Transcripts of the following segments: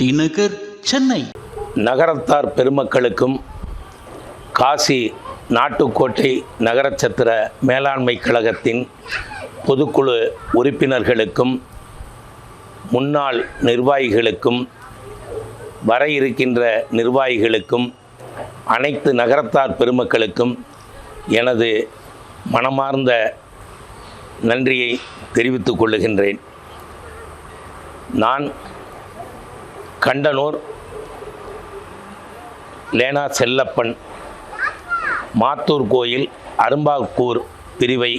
T Nagar Chennai. நகரத்தார் பெருமக்களுக்கும் காசி நாட்டுக்கோட்டை நகரச்சத்திர மேலாண்மை கழகத்தின் பொதுக்குழு உறுப்பினர்களுக்கும் முன்னாள் நிர்வாகிகளுக்கும் வர இருக்கின்ற நிர்வாகிகளுக்கும் அனைத்து நகரத்தார் பெருமக்களுக்கும் எனது மனமார்ந்த நன்றியை தெரிவித்துக் கொள்ளுகின்றேன். நான் கண்டனூர் லேனா செல்லப்பன் மாத்தூர் கோயில் அரும்பாக்கூர் பிரிவை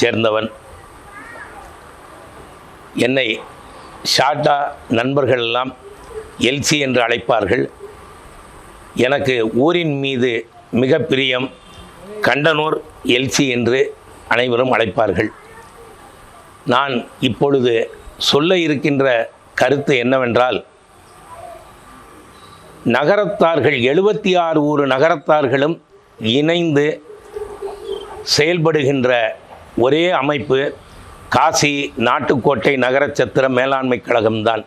சேர்ந்தவன். என்னை ஷாட்டா நண்பர்கள் எல்லாம் எல்சி என்று அழைப்பார்கள். எனக்கு ஊரின் மீது மிக பிரியம் கண்டனூர் எல்சி என்று அனைவரும் அழைப்பார்கள். நான் இப்பொழுது சொல்ல இருக்கின்ற கருத்து என்னவென்றால் நகரத்தார்கள் எழுபத்தி ஆறு ஊர் நகரத்தார்களும் இணைந்து செயல்படுகின்ற ஒரே அமைப்பு காசி நாட்டுக்கோட்டை நகரச்சத்திர மேலாண்மை கழகம்தான்.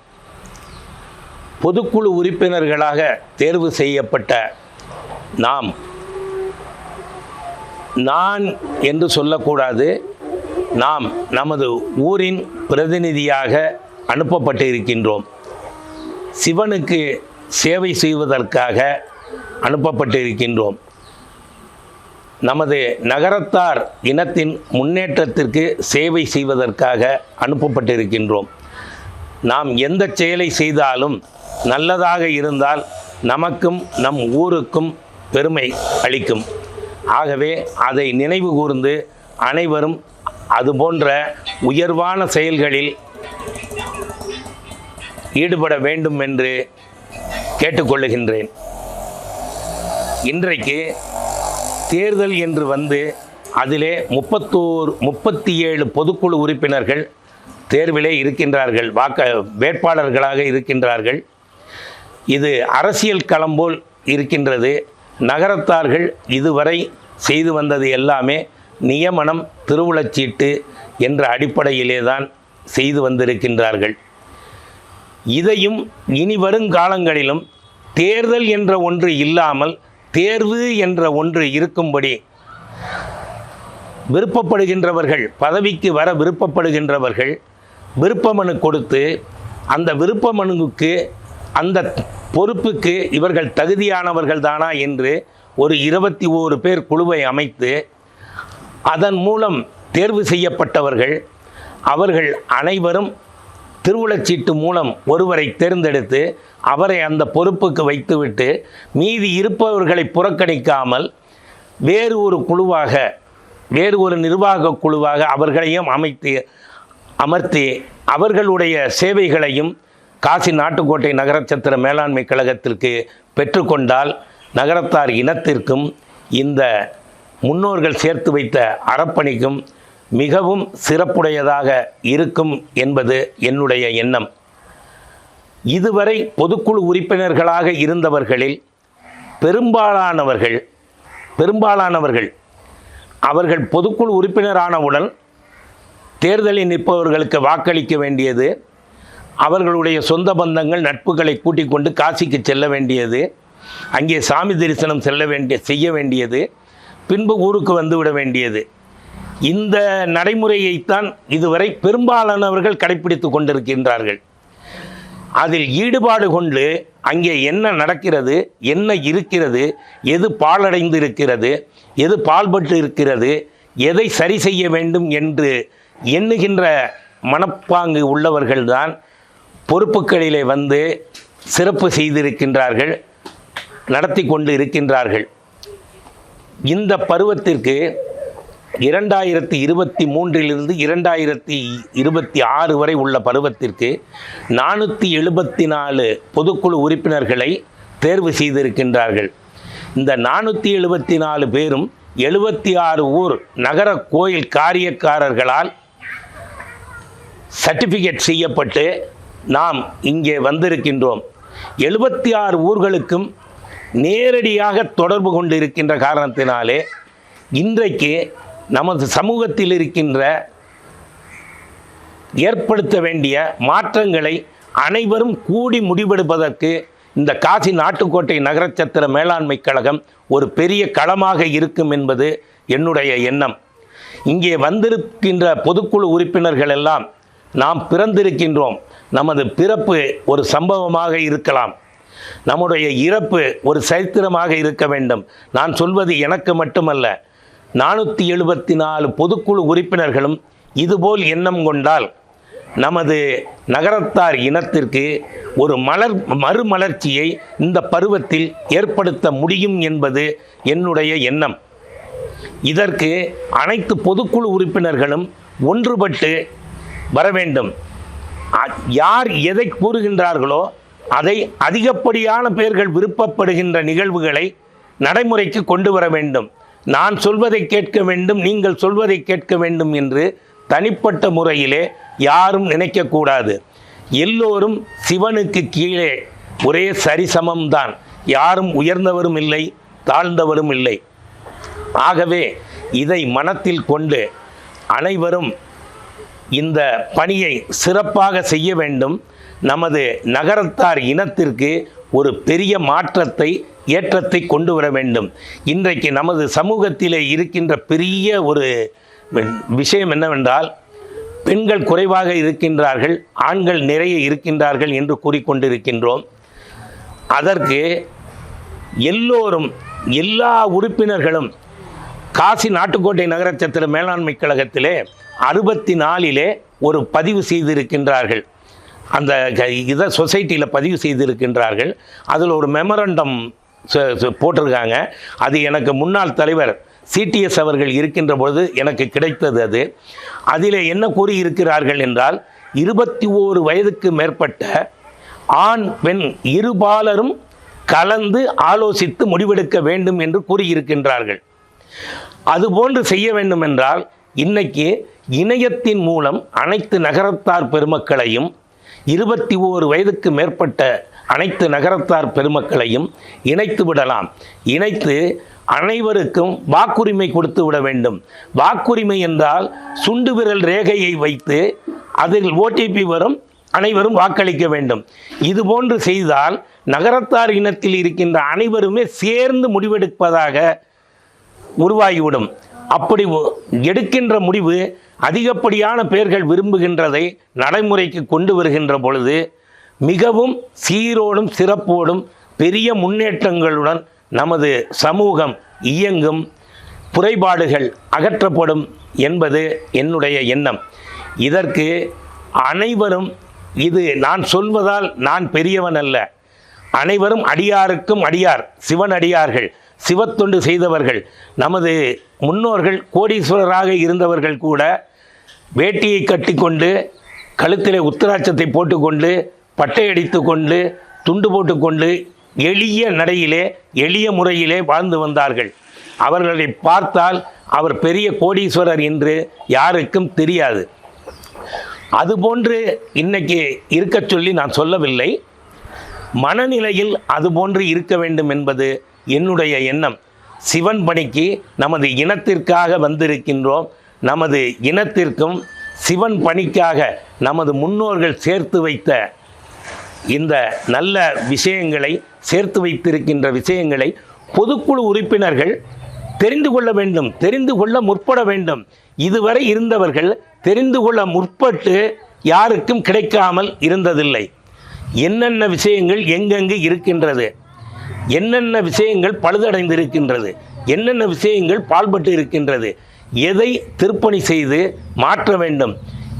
பொதுக்குழு உறுப்பினர்களாக தேர்வு செய்யப்பட்ட நாம் நான் என்று சொல்லக்கூடாது நாம் நமது ஊரின் பிரதிநிதியாக அனுப்பப்பட்டு இருக்கின்றோம் சிவனுக்கு சேவை செய்வதற்காக அனுப்பப்பட்டு இருக்கின்றோம் நமது நகரத்தார் இனத்தின் முன்னேற்றத்திற்கு சேவை செய்வதற்காக அனுப்பப்பட்டிருக்கின்றோம். நாம் எந்த செயலை செய்தாலும் நல்லதாக இருந்தால் நமக்கும் நம் ஊருக்கும் பெருமை அளிக்கும். ஆகவே அதை நினைவு கூர்ந்து அனைவரும் அதுபோன்ற உயர்வான செயல்களில் ஈடுபட வேண்டும் என்று கேட்டுக்கொள்ளுகின்றேன். இன்றைக்கு தேர்தல் என்று வந்து அதிலே முப்பத்தோர் முப்பத்தி ஏழு பொதுக்குழு உறுப்பினர்கள் தேர்விலே இருக்கின்றார்கள் வாக்க வேட்பாளர்களாக இருக்கின்றார்கள். இது அரசியல் களம் போல் இருக்கின்றது. நகரத்தார்கள் இதுவரை செய்து வந்தது எல்லாமே நியமனம் திருவுளச்சீட்டு என்ற அடிப்படையிலே தான் செய்து வந்திருக்கின்றார்கள். இதையும் இனி வரும் காலங்களிலும் தேர்தல் என்ற ஒன்று இல்லாமல் தேர்வு என்ற ஒன்று இருக்கும்படி விருப்பப்படுகின்றவர்கள் பதவிக்கு வர விருப்பப்படுகின்றவர்கள் விருப்ப மனு கொடுத்து அந்த விருப்ப மனுவுக்கு அந்த பொறுப்புக்கு இவர்கள் தகுதியானவர்கள் தானா என்று ஒரு இருபத்தி ஓரு பேர் குழுவை அமைத்து அதன் மூலம் தேர்வு செய்யப்பட்டவர்கள் அவர்கள் அனைவரும் திருவுளச்சீட்டு மூலம் ஒருவரை தேர்ந்தெடுத்து அவரை அந்த பொறுப்புக்கு வைத்துவிட்டு மீதி இருப்பவர்களை புறக்கணிக்காமல் வேறு ஒரு குழுவாக வேறு ஒரு நிர்வாக குழுவாக அவர்களையும் அமைத்து அமர்த்தி அவர்களுடைய சேவைகளையும் காசி நாட்டுக்கோட்டை நகரச்சத்திர மேலாண்மை கழகத்திற்கு பெற்றுக்கொண்டால் நகரத்தார் இனத்திற்கும் இந்த முன்னோர்கள் சேர்த்து வைத்த அறப்பணிக்கும் மிகவும் சிறப்புடையதாக இருக்கும் என்பது என்னுடைய எண்ணம். இதுவரை பொதுக்குழு உறுப்பினர்களாக இருந்தவர்களில் பெரும்பாலானவர்கள் பெரும்பாலானவர்கள் அவர்கள் பொதுக்குழு உறுப்பினரானவுடன் தேர்தலில் நிற்பவர்களுக்கு வாக்களிக்க வேண்டியது அவர்களுடைய சொந்த பந்தங்கள் நட்புகளை கூட்டிக் கொண்டு காசிக்கு செல்ல வேண்டியது அங்கே சாமி தரிசனம் செல்ல வேண்டிய செய்ய வேண்டியது பின்பு ஊருக்கு வந்துவிட வேண்டியது. இந்த நடைமுறையைத்தான் இதுவரை பெரும்பாலானவர்கள் கடைப்பிடித்து கொண்டிருக்கின்றார்கள். அதில் ஈடுபாடு கொண்டு அங்கே என்ன நடக்கிறது என்ன இருக்கிறது எது பாலடைந்து இருக்கிறது எது பால்பட்டு இருக்கிறது எதை சரி செய்ய வேண்டும் என்று எண்ணுகின்ற மனப்பாங்கு உள்ளவர்கள்தான் பொறுப்புகளிலே வந்து சிறப்பு செய்திருக்கின்றார்கள் நடத்தி கொண்டு இருக்கின்றார்கள். இந்த பருவத்திற்கு இரண்டாயிரத்தி இருபத்தி மூன்றிலிருந்து இரண்டாயிரத்தி இருபத்தி ஆறு வரை உள்ள பருவத்திற்கு நானூற்றி எழுபத்தி நாலு பொதுக்குழு உறுப்பினர்களை தேர்வு செய்திருக்கின்றார்கள். இந்த நானூற்றி எழுபத்தி நாலு பேரும் எழுபத்தி ஆறு ஊர் நகர கோயில் காரியக்காரர்களால் சர்டிஃபிகேட் செய்யப்பட்டு நாம் இங்கே வந்திருக்கின்றோம். எழுபத்தி ஆறு ஊர்களுக்கும் நேரடியாக தொடர்பு கொண்டு இருக்கின்ற காரணத்தினாலே இன்றைக்கு நமது சமூகத்தில் இருக்கின்ற ஏற்படுத்த வேண்டிய மாற்றங்களை அனைவரும் கூடி முடிவெடுப்பதற்கு இந்த காசி நாட்டுக்கோட்டை நகரச்சத்திர மேலாண்மை கழகம் ஒரு பெரிய களமாக இருக்கும் என்பது என்னுடைய எண்ணம். இங்கே வந்திருக்கின்ற பொதுக்குழு உறுப்பினர்கள் எல்லாம் நாம் பிறந்திருக்கின்றோம். நமது பிறப்பு ஒரு சம்பவமாக இருக்கலாம். நம்முடைய இறப்பு ஒரு சரித்திரமாக இருக்க வேண்டும். நான் சொல்வது எனக்கு மட்டுமல்ல. நானூற்றி எழுபத்தி நாலு பொதுக்குழு உறுப்பினர்களும் இதுபோல் எண்ணம் கொண்டால் நமது நகரத்தார் இனத்திற்கு ஒரு மலர் மறுமலர்ச்சியை இந்த பருவத்தில் ஏற்படுத்த முடியும் என்பது என்னுடைய எண்ணம். இதற்கு அனைத்து பொதுக்குழு உறுப்பினர்களும் ஒன்றுபட்டு வர வேண்டும். யார் எதை கூறுகின்றார்களோ அதை அதிகப்படியான பேர்கள் விருப்பப்படுகின்ற நிகழ்வுகளை நடைமுறைக்கு கொண்டு வர வேண்டும். நான் சொல்வதை கேட்க வேண்டும் நீங்கள் சொல்வதை கேட்க வேண்டும் என்று தனிப்பட்ட முறையிலே யாரும் நினைக்கக்கூடாது. எல்லோரும் சிவனுக்கு கீழே ஒரே சரிசமம்தான். யாரும் உயர்ந்தவரும் இல்லை தாழ்ந்தவரும் இல்லை. ஆகவே இதை மனத்தில் கொண்டு அனைவரும் இந்த பணியை சிறப்பாக செய்ய வேண்டும். நமது நகரத்தார் இனத்திற்கு ஒரு பெரிய மாற்றத்தை ஏற்றத்தை கொண்டு வர வேண்டும். இன்றைக்கு நமது சமூகத்திலே இருக்கின்ற பெரிய ஒரு விஷயம் என்னவென்றால் பெண்கள் குறைவாக இருக்கின்றார்கள் ஆண்கள் நிறைய இருக்கின்றார்கள் என்று கூறிக்கொண்டிருக்கின்றோம். அதற்கு எல்லோரும் எல்லா உறுப்பினர்களும் காசி நாட்டுக்கோட்டை நகரச்சத்திர மேலாண்மை கழகத்திலே அறுபத்தி நாலிலே ஒரு பதிவு செய்திருக்கின்றார்கள். அந்த க- இதை சொசைட்டியில் பதிவு செய்திருக்கின்றார்கள். அதில் ஒரு மெமரண்டம் போட்டிருக்காங்க. அது எனக்கு முன்னாள் தலைவர் சிடிஎஸ் அவர்கள் இருக்கின்ற பொழுது எனக்கு கிடைத்தது அது. அதில் என்ன கூறியிருக்கிறார்கள் என்றால் இருபத்தி ஓரு வயதுக்கு மேற்பட்ட ஆண் பெண் இருபாலரும் கலந்து ஆலோசித்து முடிவெடுக்க வேண்டும் என்று கூறியிருக்கின்றார்கள். அதுபோன்று செய்ய வேண்டும் என்றால் இன்னைக்கு இணையத்தின் மூலம் அனைத்து நகரத்தார் பெருமக்களையும் இருபத்தி ஓரு வயதுக்கு மேற்பட்ட அனைத்து நகரத்தார் பெருமக்களையும் இணைத்து விடலாம். இணைத்து அனைவருக்கும் வாக்குரிமை கொடுத்து விட வேண்டும். வாக்குரிமை என்றால் சுண்டு விரல் ரேகையை வைத்து அதில் ஓடிபி வரும் அனைவரும் வாக்களிக்க வேண்டும். இது போன்று செய்தால் நகரத்தார் இனத்தில் இருக்கின்ற அனைவருமே சேர்ந்து முடிவெடுப்பதாக உருவாகிவிடும். அப்படி எடுக்கின்ற முடிவு அதிகப்படியான பேர்கள் விரும்புகின்றதை நடைமுறைக்கு கொண்டு வருகின்ற பொழுது மிகவும் சீரோடும் சிறப்போடும் பெரிய முன்னேற்றங்களுடன் நமது சமூகம் இயங்கும் குறைபாடுகள் அகற்றப்படும் என்பது என்னுடைய எண்ணம். இதற்கு அனைவரும் இது நான் சொல்வதால் நான் பெரியவன் அல்ல. அனைவரும் அடியாருக்கும் அடியார் சிவன் அடியார்கள் சிவத்தொண்டு செய்தவர்கள் நமது முன்னோர்கள் கோடீஸ்வரராக இருந்தவர்கள் கூட வேட்டியை கட்டிக்கொண்டு கழுத்திலே உத்தராட்சத்தை போட்டுக்கொண்டு பட்டையடித்து கொண்டு துண்டு போட்டுக்கொண்டு எளிய நடையிலே எளிய முறையிலே வாழ்ந்து வந்தார்கள். அவர்களை பார்த்தால் அவர் பெரிய கோடீஸ்வரர் என்று யாருக்கும் தெரியாது. அதுபோன்று இன்னைக்கு இருக்க சொல்லி நான் சொல்லவில்லை. மனநிலையில் அதுபோன்று இருக்க வேண்டும் என்பது என்னுடைய எண்ணம். சிவன் பணிக்கு நமது இனத்திற்காக வந்திருக்கின்றோம். நமது இனத்திற்கும் சிவன் பணிக்காக நமது முன்னோர்கள் சேர்த்து வைத்த இந்த நல்ல விஷயங்களை சேர்த்து வைத்திருக்கின்ற விஷயங்களை பொதுக்குழு உறுப்பினர்கள் தெரிந்து கொள்ள வேண்டும் தெரிந்து கொள்ள முற்பட வேண்டும். இதுவரை இருந்தவர்கள் தெரிந்து கொள்ள முற்பட்டு யாருக்கும் கிடைக்காமல் இருந்ததில்லை. என்னென்ன விஷயங்கள் எங்கெங்கு இருக்கின்றது? என்னென்ன விஷயங்கள் பழுதடைந்திருக்கின்றது என்னென்ன விஷயங்கள் பால்பட்டு இருக்கின்றது எதை திருப்பணி செய்து மாற்ற வேண்டும்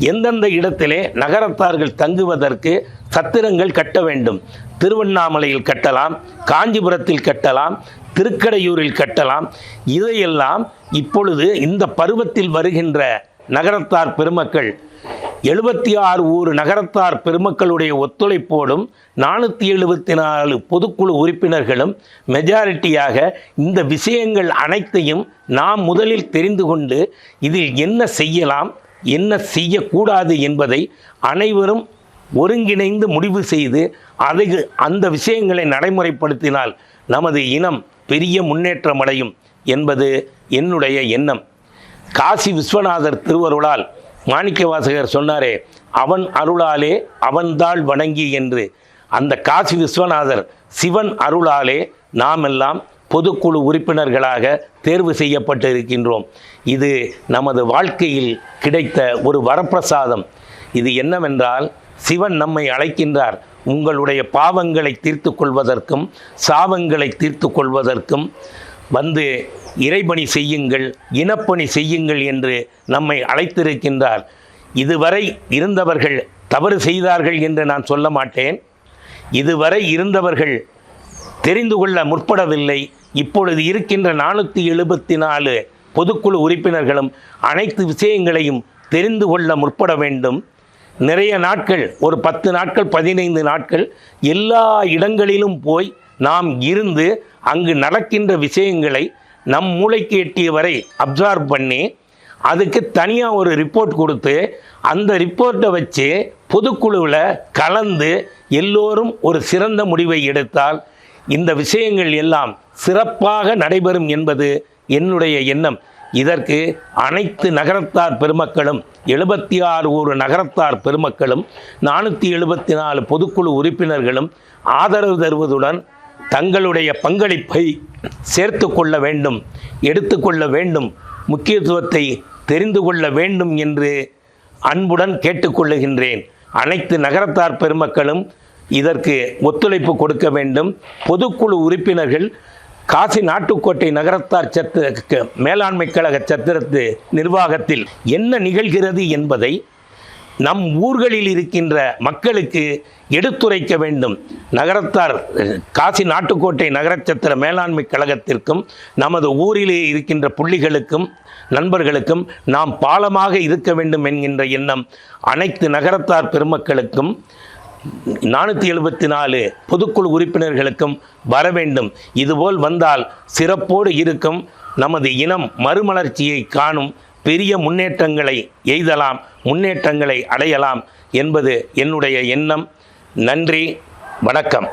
எந்தெந்த இடத்திலே நகரத்தார்கள் தங்குவதற்கு சத்திரங்கள் கட்ட வேண்டும் திருவண்ணாமலையில் கட்டலாம் காஞ்சிபுரத்தில் கட்டலாம் திருக்கடையூரில் கட்டலாம் இதையெல்லாம் இப்பொழுது இந்த பருவத்தில் வருகின்ற நகரத்தார் பெருமக்கள் எழுபத்தி ஆறு ஊர் நகரத்தார் பெருமக்களுடைய ஒத்துழைப்போடும் நானூற்றி எழுபத்தி நாலு பொதுக்குழு உறுப்பினர்களும் மெஜாரிட்டியாக இந்த விஷயங்கள் அனைத்தையும் நாம் முதலில் தெரிந்து கொண்டு இதில் என்ன செய்யலாம் என்ன செய்யக்கூடாது என்பதை அனைவரும் ஒருங்கிணைந்து முடிவு செய்து அதை அந்த விஷயங்களை நடைமுறைப்படுத்தினால் நமது இனம் பெரிய முன்னேற்றம் அடையும் என்பது என்னுடைய எண்ணம். காசி விஸ்வநாதர் திருவருளால் மாணிக்கவாசகர் சொன்னாரே அவன் அருளாலே அவன்தாள் வணங்கி என்று. அந்த காசி விஸ்வநாதர் சிவன் அருளாலே நாமெல்லாம் பொதுக்குழு உறுப்பினர்களாக தேர்வு செய்யப்பட்டு இருக்கின்றோம் இது நமது வாழ்க்கையில் கிடைத்த ஒரு வரப்பிரசாதம். இது என்னவென்றால் சிவன் நம்மை அழைக்கின்றார். உங்களுடைய பாவங்களை தீர்த்து கொள்வதற்கும் சாபங்களை தீர்த்து கொள்வதற்கும் வந்து இறைபணி செய்யுங்கள் இனப்பணி செய்யுங்கள் என்று நம்மை அழைத்திருக்கின்றார். இதுவரை இருந்தவர்கள் தவறு செய்தார்கள் என்று நான் சொல்ல மாட்டேன். இதுவரை இருந்தவர்கள் தெரிந்து கொள்ள முற்படவில்லை. இப்பொழுது இருக்கின்ற நானூற்றி எழுபத்தி நாலு பொதுக்குழு உறுப்பினர்களும் அனைத்து விஷயங்களையும் தெரிந்து கொள்ள முற்பட வேண்டும். நிறைய நாட்கள் ஒரு பத்து நாட்கள் பதினைந்து நாட்கள் எல்லா இடங்களிலும் போய் நாம் இருந்து அங்கு நடக்கின்ற விஷயங்களை நம் மூளைக்கு எட்டிய வரை அப்சார்ப் பண்ணி அதுக்கு தனியாக ஒரு ரிப்போர்ட் கொடுத்து அந்த ரிப்போர்ட்டை வச்சு பொதுக்குழுவில் கலந்து எல்லோரும் ஒரு சிறந்த முடிவை எடுத்தால் இந்த விஷயங்கள் எல்லாம் சிறப்பாக நடைபெறும் என்பது என்னுடைய எண்ணம். இதற்கு அனைத்து நகரத்தார் பெருமக்களும் எழுபத்தி ஆறு ஒரு நகரத்தார் பெருமக்களும் நானூற்றி எழுபத்தி நாலு பொதுக்குழு உறுப்பினர்களும் ஆதரவு தருவதுடன் தங்களுடைய பங்களிப்பை சேர்த்து கொள்ள வேண்டும் எடுத்துக்கொள்ள வேண்டும் முக்கியத்துவத்தை தெரிந்து கொள்ள வேண்டும் என்று அன்புடன் கேட்டுக்கொள்ளுகின்றேன் அனைத்து நகரத்தார் பெருமக்களும் இதற்கு ஒத்துழைப்பு கொடுக்க வேண்டும். பொதுக்குழு உறுப்பினர்கள் காசி நாட்டுக்கோட்டை நகரத்தார் சத்திர மேலாண்மை கழக சத்திரத்து நிர்வாகத்தில் என்ன நிகழ்கிறது என்பதை நம் ஊர்களில் இருக்கின்ற மக்களுக்கு எடுத்துரைக்க வேண்டும். நகரத்தார் காசி நாட்டுக்கோட்டை நகரச்சத்திர மேலாண்மை கழகத்திற்கும் நமது ஊரிலே இருக்கின்ற புள்ளிகளுக்கும் நண்பர்களுக்கும் நாம் பாலமாக இருக்க வேண்டும் என்கின்ற எண்ணம் அனைத்து நகரத்தார் பெருமக்களுக்கும் நானூற்றி எழுபத்தி நாலு பொதுக்குழு உறுப்பினர்களுக்கும் வர வேண்டும். இதுபோல் வந்தால் சிறப்போடு இருக்கும். நமது இனம் மறுமலர்ச்சியை காணும் பெரிய முன்னேற்றங்களை எய்தலாம் முன்னேற்றங்களை அடையலாம் என்பது என்னுடைய எண்ணம். நன்றி வணக்கம்.